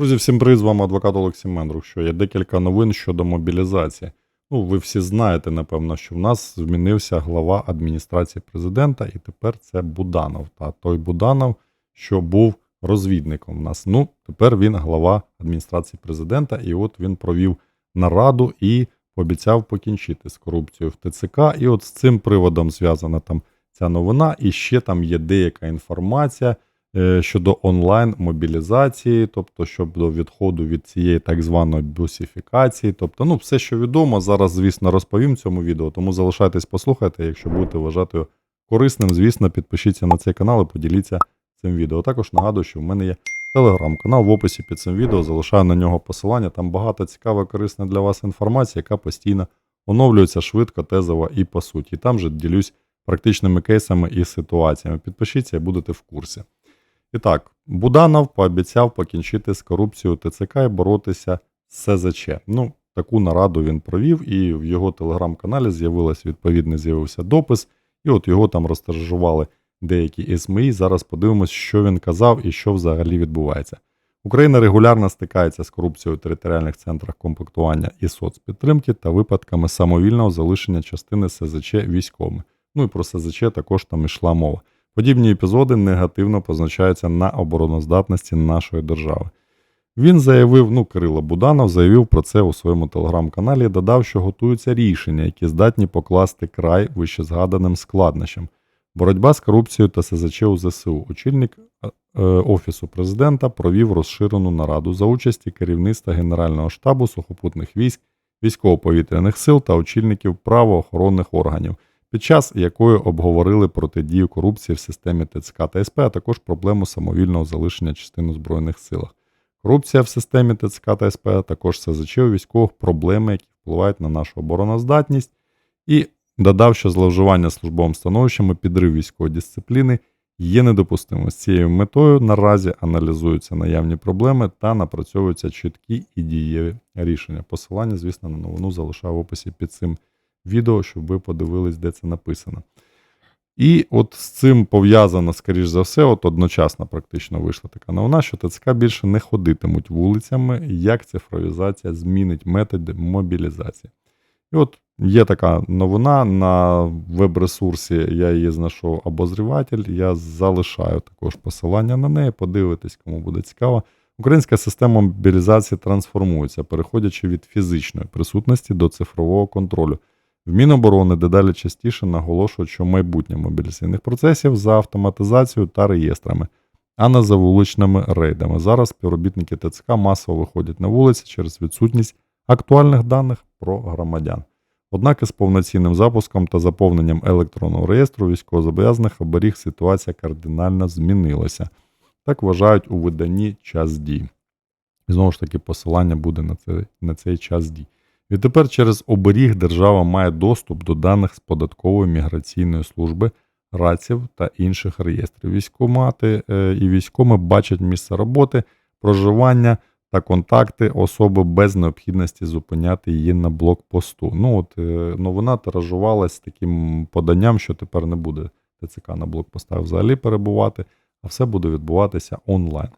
Друзі, всім привіт, з вами адвокат Олексій Мендрух. Що є декілька новин щодо мобілізації. Ну, ви всі знаєте, напевно, що в нас змінився глава адміністрації президента, і тепер це Буданов. Та той Буданов, що був розвідником в нас. Ну, тепер він глава адміністрації президента, і от він провів нараду і пообіцяв покінчити з корупцією в ТЦК. І от з цим приводом зв'язана там ця новина, і ще там є деяка інформація щодо онлайн мобілізації, тобто щодо відходу від цієї так званої бусифікації. Тобто, ну, все, що відомо, зараз, звісно, розповім в цьому відео, тому залишайтесь, послухайте. Якщо будете вважати корисним, звісно, підпишіться на цей канал і поділіться цим відео. Також нагадую, що в мене є телеграм-канал в описі під цим відео. Залишаю на нього посилання. Там багато цікава, корисна для вас інформація, яка постійно оновлюється швидко, тезово і по суті. І там же ділюсь практичними кейсами і ситуаціями. Підпишіться і будете в курсі. І так, Буданов пообіцяв покінчити з корупцією ТЦК і боротися з СЗЧ. Ну, таку нараду він провів, і в його телеграм-каналі з'явилось відповідний з'явився допис, і от його там розтажували деякі СМІ. Зараз подивимось, що він казав і що взагалі відбувається. Україна регулярно стикається з корупцією у територіальних центрах комплектування і соцпідтримки та випадками самовільного залишення частини СЗЧ військовими. Ну і про СЗЧ також там йшла мова. Подібні епізоди негативно позначаються на обороноздатності нашої держави. Він заявив, ну, Кирило Буданов заявив про це у своєму телеграм-каналі додав, що готуються рішення, які здатні покласти край вищезгаданим складнощам. Боротьба з корупцією та СЗЧ у ЗСУ. Очільник е, Офісу президента провів розширену нараду за участі керівництва Генерального штабу сухопутних військ, військово-повітряних сил та очільників правоохоронних органів, під час якої обговорили протидію корупції в системі ТЦК та СП, а також проблему самовільного залишення частин у Збройних силах. Корупція в системі ТЦК та СП, також СЗЧ у військових проблеми, які впливають на нашу обороноздатність, і додав, що зловживання службовим становищем і підрив військової дисципліни є недопустимим. З цією метою наразі аналізуються наявні проблеми та напрацьовуються чіткі і дієві рішення. Посилання, звісно, на новину залишаю в описі під цим відео, щоб ви подивились, де це написано. І от з цим пов'язано, скоріш за все, от одночасно практично вийшла така новина, що ТЦК більше не ходитимуть вулицями, як цифровізація змінить методи мобілізації. І от є така новина на веб-ресурсі, я її знайшов обозріватель. Я залишаю також посилання на неї. Подивитись, кому буде цікаво. Українська система мобілізації трансформується, переходячи від фізичної присутності до цифрового контролю. В Міноборони дедалі частіше наголошують, що майбутнє мобілізаційних процесів за автоматизацією та реєстрами, а не за вуличними рейдами. Зараз співробітники ТЦК масово виходять на вулиці через відсутність актуальних даних про громадян. Однак із повноцінним запуском та заповненням електронного реєстру військовозобов'язаних оберіг ситуація кардинально змінилася. Так вважають у виданні час дій. І знову ж таки, посилання буде на цей, на цей час дій. Відтепер через оберіг держава має доступ до даних з податкової міграційної служби, раців та інших реєстрів. Військомати е, і військоми бачать місце роботи, проживання та контакти особи без необхідності зупиняти її на блокпосту. Ну от е, новина тиражувалась з таким поданням, що тепер не буде ТЦК на блокпостах взагалі перебувати, а все буде відбуватися онлайн.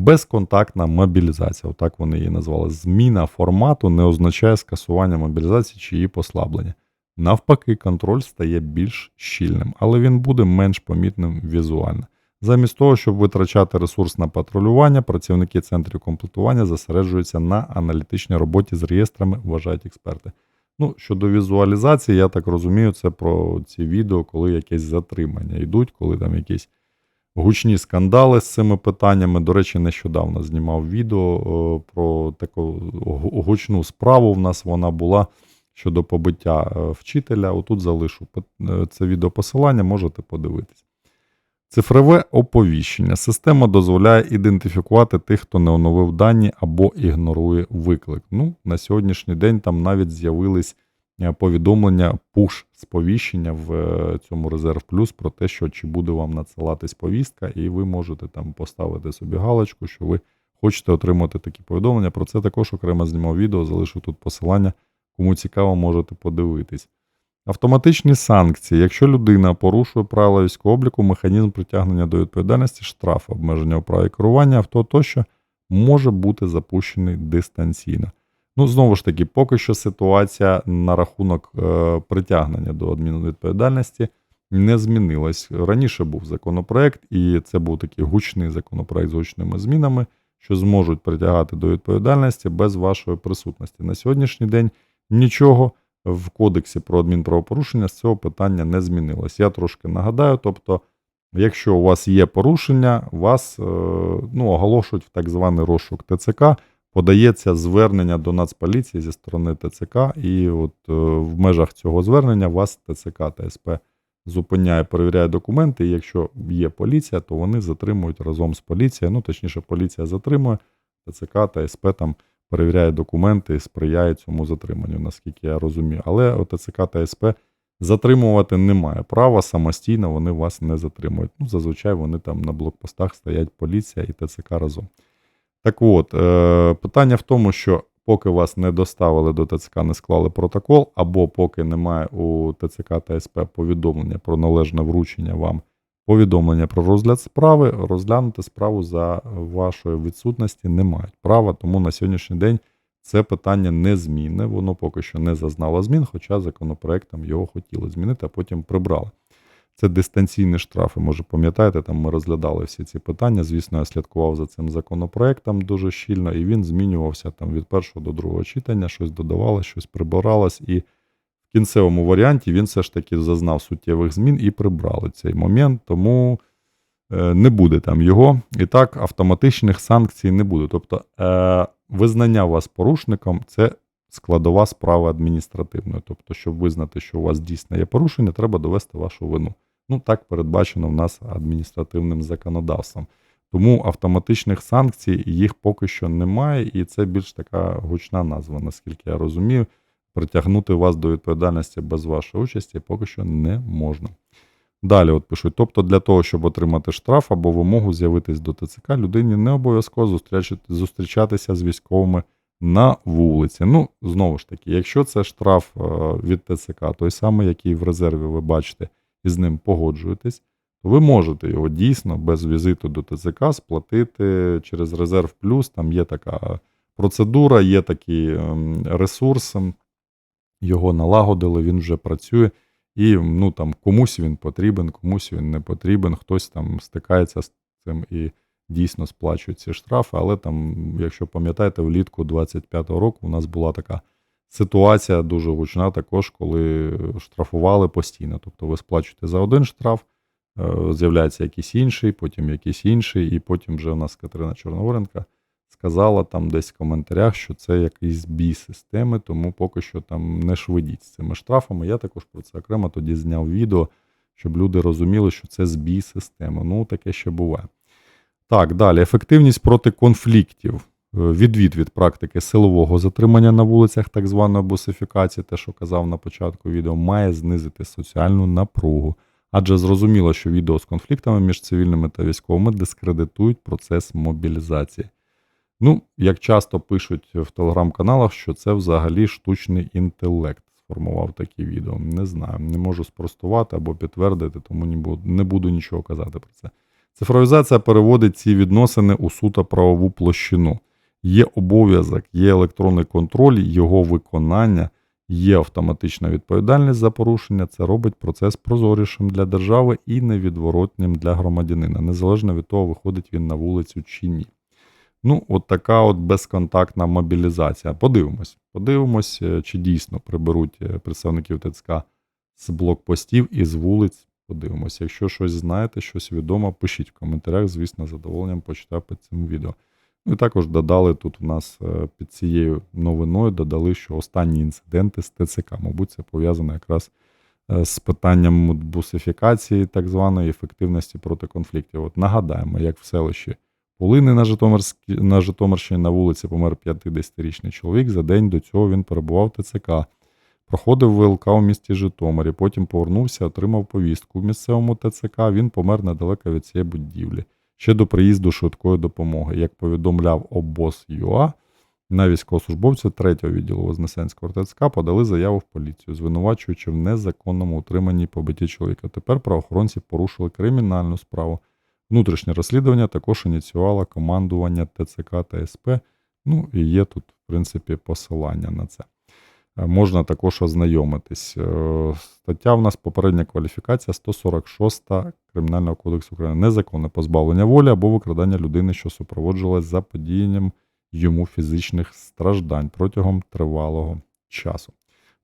Безконтактна мобілізація, отак вони її назвали. Зміна формату не означає скасування мобілізації чи її послаблення. Навпаки, контроль стає більш щільним, але він буде менш помітним візуально. Замість того, щоб витрачати ресурс на патрулювання, працівники центрів комплектування зосереджуються на аналітичній роботі з реєстрами, вважають експерти. Ну, щодо візуалізації, я так розумію, це про ці відео, коли якесь затримання йдуть, коли там якісь гучні скандали з цими питаннями. До речі, нещодавно знімав відео про таку гучну справу. В нас вона була щодо побиття е, вчителя. Отут залишу е, це відеопосилання, можете подивитись. Цифрове оповіщення. Система дозволяє ідентифікувати тих, хто не оновив дані або ігнорує виклик. Ну, На сьогоднішній день там навіть з'явились е, повідомлення пуш сповіщення в е, цьому резерв плюс про те, що чи буде вам надсилатись повістка, і ви можете там поставити собі галочку, що ви хочете отримати такі повідомлення. Про це також окремо знімав відео, залишу тут посилання. Кому цікаво, можете подивитись. Автоматичні санкції. Якщо людина порушує правила військового обліку, механізм притягнення до відповідальності, штраф, обмеження у праві керування, авто тощо може бути запущений дистанційно. Ну, знову ж таки, поки що ситуація на рахунок е, притягнення до адмінвідповідальності не змінилась. Раніше був законопроект, і це був такий гучний законопроект з гучними змінами, що зможуть притягати до відповідальності без вашої присутності. На сьогоднішній день нічого в кодексі про адмінправопорушення з цього питання не змінилось. Я трошки нагадаю, тобто, якщо у вас є порушення, вас е, ну, оголошують в так званий розшук ТЦК. Подається звернення до Нацполіції зі сторони ТЦК, і от е, в межах цього звернення вас ТЦК та СП зупиняє, перевіряє документи. І якщо є поліція, то вони затримують разом з поліцією. Ну, точніше, поліція затримує, ТЦК та СП там перевіряє документи і сприяє цьому затриманню, наскільки я розумію. Але ТЦК та СП затримувати немає права самостійно, вони вас не затримують. Ну, зазвичай вони там на блокпостах стоять поліція і ТЦК разом. Так от, е, питання в тому, що поки вас не доставили до ТЦК, не склали протокол, або поки немає у ТЦК та СП повідомлення про належне вручення вам повідомлення про розгляд справи, розглянути справу за вашої відсутності не мають права, тому на сьогоднішній день це питання не змінне, воно поки що не зазнало змін, хоча законопроектом його хотіли змінити, а потім прибрали. Це дистанційні штрафи. Може, пам'ятаєте, там ми розглядали всі ці питання. Звісно, я слідкував за цим законопроектом дуже щільно, і він змінювався там від першого до другого читання, щось додавалось, щось прибиралось. І в кінцевому варіанті він все ж таки зазнав суттєвих змін і прибрали цей момент, тому е, не буде там його. І так, автоматичних санкцій не буде. Тобто, е, визнання вас порушником це складова справи адміністративної. Тобто, щоб визнати, що у вас дійсно є порушення, треба довести вашу вину. Ну, так передбачено в нас адміністративним законодавством. Тому автоматичних санкцій їх поки що немає, і це більш така гучна назва, наскільки я розумію. Притягнути вас до відповідальності без вашої участі поки що не можна. Далі, от пишуть: тобто, для того, щоб отримати штраф або вимогу з'явитись до ТЦК, людині не обов'язково зустрічатися з військовими на вулиці. Ну, знову ж таки, якщо це штраф е, від ТЦК, той самий, який в резерві ви бачите, і з ним погоджуєтесь, то ви можете його дійсно без візиту до ТЦК сплатити через резерв плюс. Там є така процедура, є такий ем, ресурс, ем, його налагодили, він вже працює. І ну, там, комусь він потрібен, комусь він не потрібен, хтось там стикається з цим і дійсно сплачують ці штрафи. Але там, якщо пам'ятаєте, влітку 25-го року у нас була така ситуація дуже гучна, також коли штрафували постійно. Тобто ви сплачуєте за один штраф, е, з'являється якийсь інший, потім якийсь інший, і потім вже у нас Катерина Чорногоренка сказала там десь в коментарях, що це якийсь збій системи, тому поки що там не швидіть з цими штрафами. Я також про це окремо тоді зняв відео, щоб люди розуміли, що це збій системи. Ну, таке ще буває. Так, далі. Ефективність проти конфліктів. Е, відвід від практики силового затримання на вулицях, так званої бусифікації, те, що казав на початку відео, має знизити соціальну напругу. Адже зрозуміло, що відео з конфліктами між цивільними та військовими дискредитують процес мобілізації. Ну, як часто пишуть в телеграм-каналах, що це взагалі штучний інтелект сформував такі відео. Не знаю, не можу спростувати або підтвердити, тому не буду нічого казати про це. Цифровізація переводить ці відносини у суто правову площину. Є обов'язок, є електронний контроль, його виконання, є автоматична відповідальність за порушення. Це робить процес прозорішим для держави і невідворотнім для громадянина, незалежно від того, виходить він на вулицю чи ні. Ну, от така от безконтактна мобілізація. Подивимось, подивимось, е, чи дійсно приберуть е, представників ТЦК з блокпостів і з вулиць. Подивимося. Якщо щось знаєте, щось відомо, пишіть в коментарях, звісно, задоволенням почитаю під цим відео. Ну і також додали тут у нас е, під цією новиною, додали, що останні інциденти з ТЦК, мабуть, це пов'язано якраз з питанням бусифікації, так званої ефективності проти конфліктів. От нагадаємо, як в селищі. Полини на на Житомирщині на вулиці помер 50-річний чоловік. За день до цього він перебував в ТЦК, проходив ВЛК у місті Житомирі, потім повернувся, отримав повістку в місцевому ТЦК. Він помер недалеко від цієї будівлі. Ще до приїзду швидкої допомоги. Як повідомляв обоз ЮА, на військовослужбовця 3-го відділу Вознесенського ТЦК подали заяву в поліцію, звинувачуючи в незаконному утриманні побитті чоловіка. Тепер правоохоронці порушили кримінальну справу Внутрішнє розслідування також ініціювало командування ТЦК та СП. Ну і є тут, в принципі, посилання на це. Можна також ознайомитись. Е, Стаття в нас попередня кваліфікація 146 Кримінального кодексу України. Незаконне позбавлення волі або викрадання людини, що супроводжувалось заподіянням йому фізичних страждань протягом тривалого часу.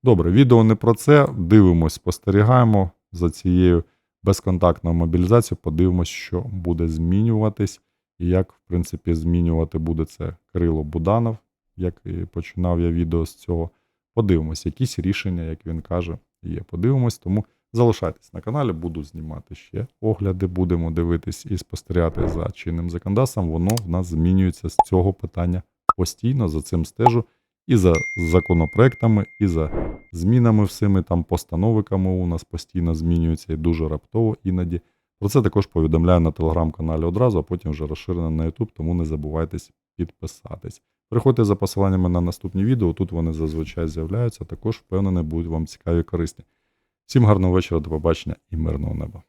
Добре, відео не про це. Дивимось, спостерігаємо за цією безконтактною мобілізацією. Подивимось, що буде змінюватись, і як, в принципі, змінювати буде це Кирило Буданов, як і починав я відео з цього. Подивимось, якісь рішення, як він каже, є. Подивимось, тому залишайтесь на каналі, буду знімати ще огляди, будемо дивитись і спостерігати за чинним законодавством. Воно в нас змінюється з цього питання постійно. За цим стежу і за законопроектами, і за змінами всіми там постановиками у нас постійно змінюються і дуже раптово іноді. Про це також повідомляю на телеграм-каналі одразу, а потім вже розширено на YouTube, тому не забувайтесь підписатись. Приходьте за посиланнями на наступні відео, тут вони зазвичай з'являються. Також впевнений, будуть вам цікаві і корисні. Всім гарного вечора, до побачення і мирного неба.